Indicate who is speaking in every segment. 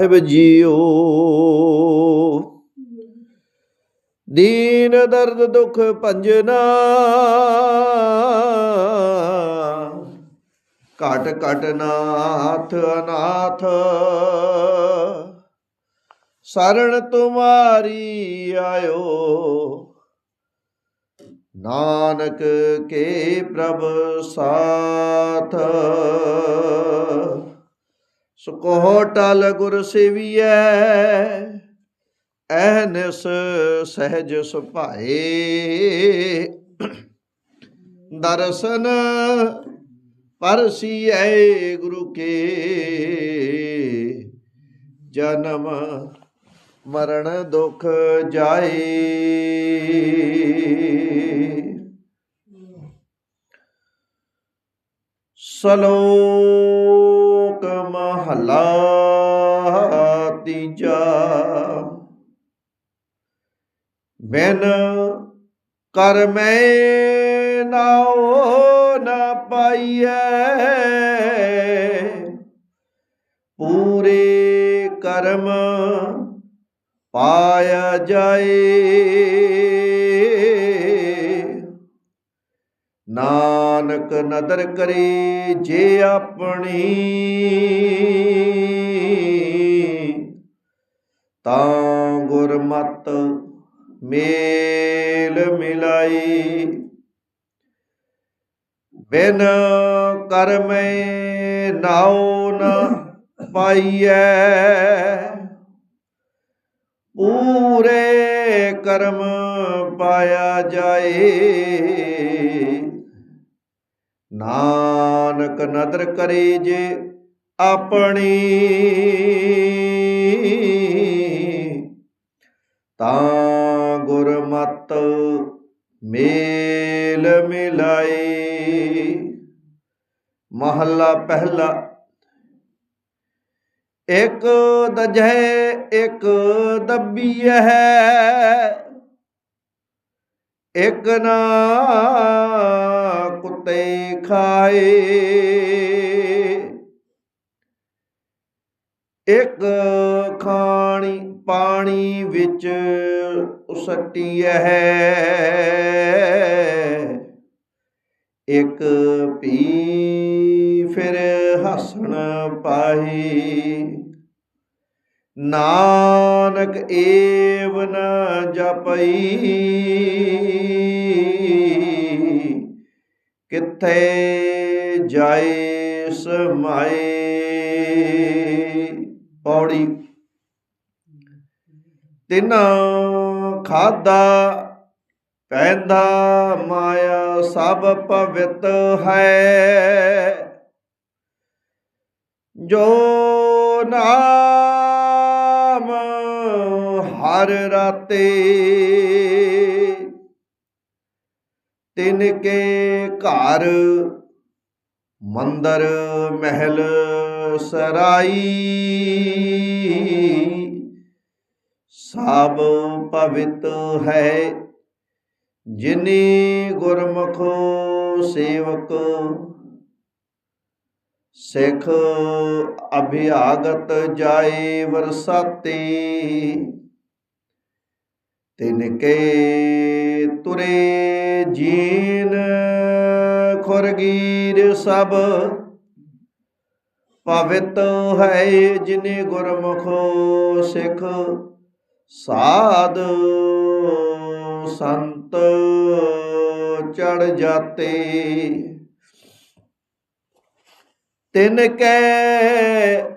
Speaker 1: ਸਾਹਿਬ JIO. ਦੀਨ ਦਰਦ ਦੁਖ ਭੰਜਨਾ ਘਟ ਘਟ ਨਾਥ ਅਨਾਥ। ਸਰਣ ਤੁਮਾਰੀ ਆਇਓ। ਨਾਨਕ ਕੇ ਪ੍ਰਭ ਸਾਥ। ਸੁਕੋ ਟਲ ਗੁਰ ਸੇਵੀਐ ਐਨਸ ਸਹਿਜ ਸੁਭਾਏ। ਦਰਸ਼ਨ ਪਰਸੀਐ ਗੁਰੂ ਕੇ, ਜਨਮ ਮਰਨ ਦੁਖ ਜਾਏ। ਸਲੋ ਮਹਲਾ ਤੀਜਾ। ਬਿਨ ਕਰ ਮੈਂ ਨਾਉ ਨਾ ਪਾਈਐ ਪੂਰੇ ਕਰਮ ਪਾਇਆ ਜਾਏ। ਨਾ ਨਾਨਕ ਨਦਰ ਕਰੇ ਜੇ ਆਪਣੀ। ਤਾਂ ਗੁਰਮਤ ਮੇਲ ਮਿਲਾਈ। ਬਿਨ ਕਰਮੇ ਨਾਉ ਨ ਪਾਈਐ। ਪੂਰੇ ਕਰਮ ਪਾਇਆ ਜਾਏ। ਨਾਨਕ ਨਦਰ ਕਰੇ ਜੇ ਆਪਣੀ, ਤਾਂ ਗੁਰਮਤ ਮੇਲ ਮਿਲਾਈ ਮਹੱਲਾ ਪਹਿਲਾ। ਇੱਕ ਦਜੈ, ਇੱਕ ਦੱਬੀਐ ਇੱਕ ਨਾ ਕੁੱਤੇ ਖਾਏ। ਇੱਕ ਖਾਣੀ ਪਾਣੀ ਵਿੱਚ ਉਸਟੀਐ ਇੱਕ ਪੀ ਫਿਰ ਹਸਣ ਪਾਹੀ। ਨਾਨਕ ਏਵ ਨ ਜਪਈ। ਕਿੱਥੇ ਜਾਏ ਸਮਾਏ। ਪੌੜੀ। ਤਿਨ ਖਾਦਾ ਪੈਂਦਾ ਮਾਇਆ ਸਭ ਪਵਿੱਤ ਹੈ। ਜੋ ਨਾਮ ਹਰ ਰਾਤੇ ਤਿਨ ਕੇ ਘਰ, ਮੰਦਰ ਮਹਿਲ ਸਰਾਈ। ਸਭ ਪਵਿੱਤ ਹੈ, ਜਿਨੀ ਗੁਰਮੁਖੋ ਸੇਵਕ, ਸਿੱਖ ਅਭਿਆਗਤ ਜਾਏ ਵਰਸਾਤੇ। ਤਿਨ ਕੇ ਤੁਰੇ ਜੀਨ ਖੁਰਗੀਰ ਸਭ ਪਵਿੱਤ ਹੈ ਜਿਨੇ ਗੁਰਮੁਖੋ ਸਿੱਖ, ਸਾਧ ਸੰਤ ਚੜ ਜਾਤੇ। ਤਿਨ ਕੈ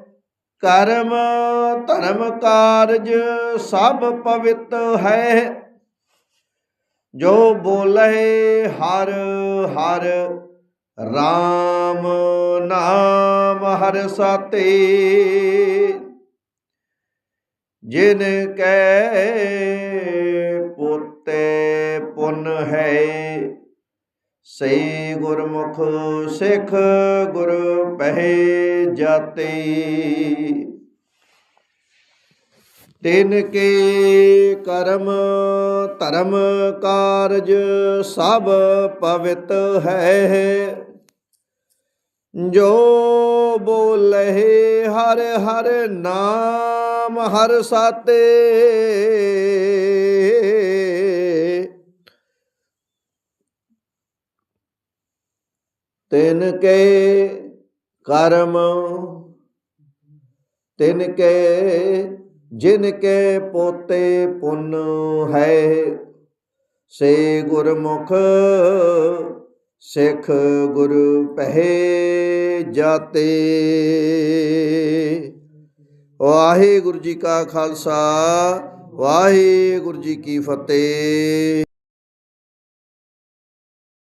Speaker 1: ਕਰਮ, ਧਰਮ ਕਾਰਜ ਸਭ ਪਵਿੱਤ ਹੈ। ਜੋ ਬੋਲੇ ਹਰ ਹਰ RAM ਨਾਮ ਹਰ ਸਾਤੇ। ਜਿਨ ਕੈ ਪੁੱਤੇ ਪੁਨ ਹੈ ਸੇ ਗੁਰਮੁਖ ਸਿੱਖ ਗੁਰ ਪਹਿ ਜਾਤੇ। ਤਿਨ ਕੇ ਕਰਮ ਧਰਮ ਕਾਰਜ ਸਭ ਪਵਿੱਤ ਹੈ। ਜੋ ਬੋਲੇ ਹਰ ਹਰ ਨਾਮ ਹਰ ਸਾਤੇ। ਤਿਨ ਕੇ ਕਰਮ, ਤਿਨ ਕੇ ਜਿਨ ਕੇ ਪੋਤੇ ਪੁੰਨ ਹੈ। ਸੇ ਗੁਰਮੁਖ ਸਿੱਖ ਗੁਰ ਪਹਿ ਜਾਤੇ। ਵਾਹਿਗੁਰੂ ਜੀ ਕਾ ਖਾਲਸਾ, ਵਾਹਿਗੁਰੂ ਜੀ ਕੀ ਫਤਿਹ।